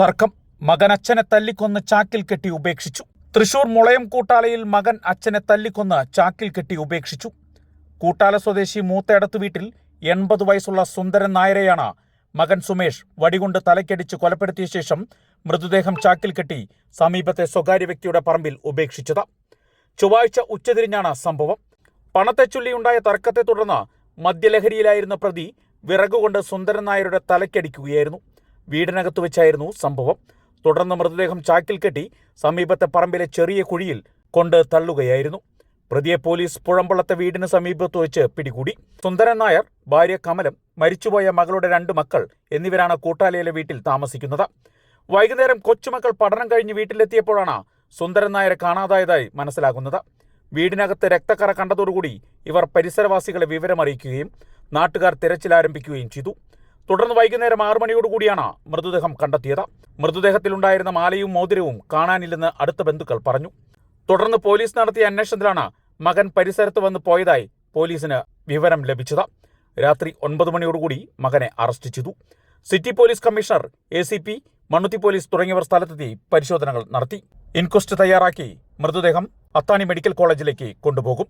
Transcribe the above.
തർക്കം. മകൻ അച്ഛനെ തല്ലിക്കൊന്ന് ചാക്കിൽ കെട്ടി ഉപേക്ഷിച്ചു. തൃശൂർ മുളയം കൂട്ടാലയിൽ മകൻ അച്ഛനെ തല്ലിക്കൊന്ന് ചാക്കിൽ കെട്ടി ഉപേക്ഷിച്ചു. കൂട്ടാല സ്വദേശി മൂത്തേടത്ത് വീട്ടിൽ എൺപത് വയസ്സുള്ള സുന്ദരൻ നായരെയാണ് മകൻ സുമേഷ് വടികൊണ്ട് തലയ്ക്കടിച്ച് കൊലപ്പെടുത്തിയ ശേഷം മൃതദേഹം ചാക്കിൽ കെട്ടി സമീപത്തെ സ്വകാര്യ വ്യക്തിയുടെ പറമ്പിൽ ഉപേക്ഷിച്ചത്. ചൊവ്വാഴ്ച ഉച്ചതിരിഞ്ഞാണ് സംഭവം. പണത്തെ ചൊല്ലിയുണ്ടായ തർക്കത്തെ തുടർന്ന് മദ്യലഹരിയിലായിരുന്ന പ്രതി വിറകുകൊണ്ട് സുന്ദരൻ നായരുടെ തലക്കടിക്കുകയായിരുന്നു വീടിനകത്ത് വെച്ചായിരുന്നു സംഭവം. തുടർന്ന് മൃതദേഹം ചാക്കിൽ കെട്ടി സമീപത്തെ പറമ്പിലെ ചെറിയ കുഴിയിൽ കൊണ്ട് തള്ളുകയായിരുന്നു. പ്രതിയെ പോലീസ് പുഴമ്പള്ളത്തെ വീടിന് സമീപത്ത് വെച്ച് പിടികൂടി. സുന്ദരൻ നായർ ഭാര്യ കമലം മരിച്ചുപോയ മകളുടെ രണ്ട് മക്കൾ എന്നിവരാണ് കൂട്ടാലയിലെ വീട്ടിൽ താമസിക്കുന്നത്. വൈകുന്നേരം കൊച്ചുമക്കൾ പഠനം കഴിഞ്ഞ് വീട്ടിലെത്തിയപ്പോഴാണ് സുന്ദരൻ നായരെ കാണാതായതായി മനസ്സിലാകുന്നത്. വീടിനകത്ത് രക്തക്കറ കണ്ടതോടുകൂടി ഇവർ പരിസരവാസികളെ വിവരമറിയിക്കുകയും നാട്ടുകാർ തിരച്ചിൽ ആരംഭിക്കുകയും ചെയ്തു. തുടർന്ന് വൈകുന്നേരം ആറു മണിയോടുകൂടിയാണ് മൃതദേഹം കണ്ടെത്തിയത്. മൃതദേഹത്തിലുണ്ടായിരുന്ന മാലയും മോതിരവും കാണാനില്ലെന്ന് അടുത്ത ബന്ധുക്കൾ പറഞ്ഞു. തുടർന്ന് പോലീസ് നടത്തിയ അന്വേഷണത്തിലാണ് മകൻ പരിസരത്ത് വന്ന് പോയതായി പോലീസിന് വിവരം ലഭിച്ചത്. രാത്രി ഒൻപത് മണിയോടുകൂടി മകനെ അറസ്റ്റ് ചെയ്തു. City police commissioner A C P Mannuthy police തുടങ്ങിയവർ സ്ഥലത്തെത്തി പരിശോധനകൾ നടത്തി. ഇൻക്വസ്റ്റ് തയ്യാറാക്കി മൃതദേഹം അത്താണി മെഡിക്കൽ കോളേജിലേക്ക് കൊണ്ടുപോകും.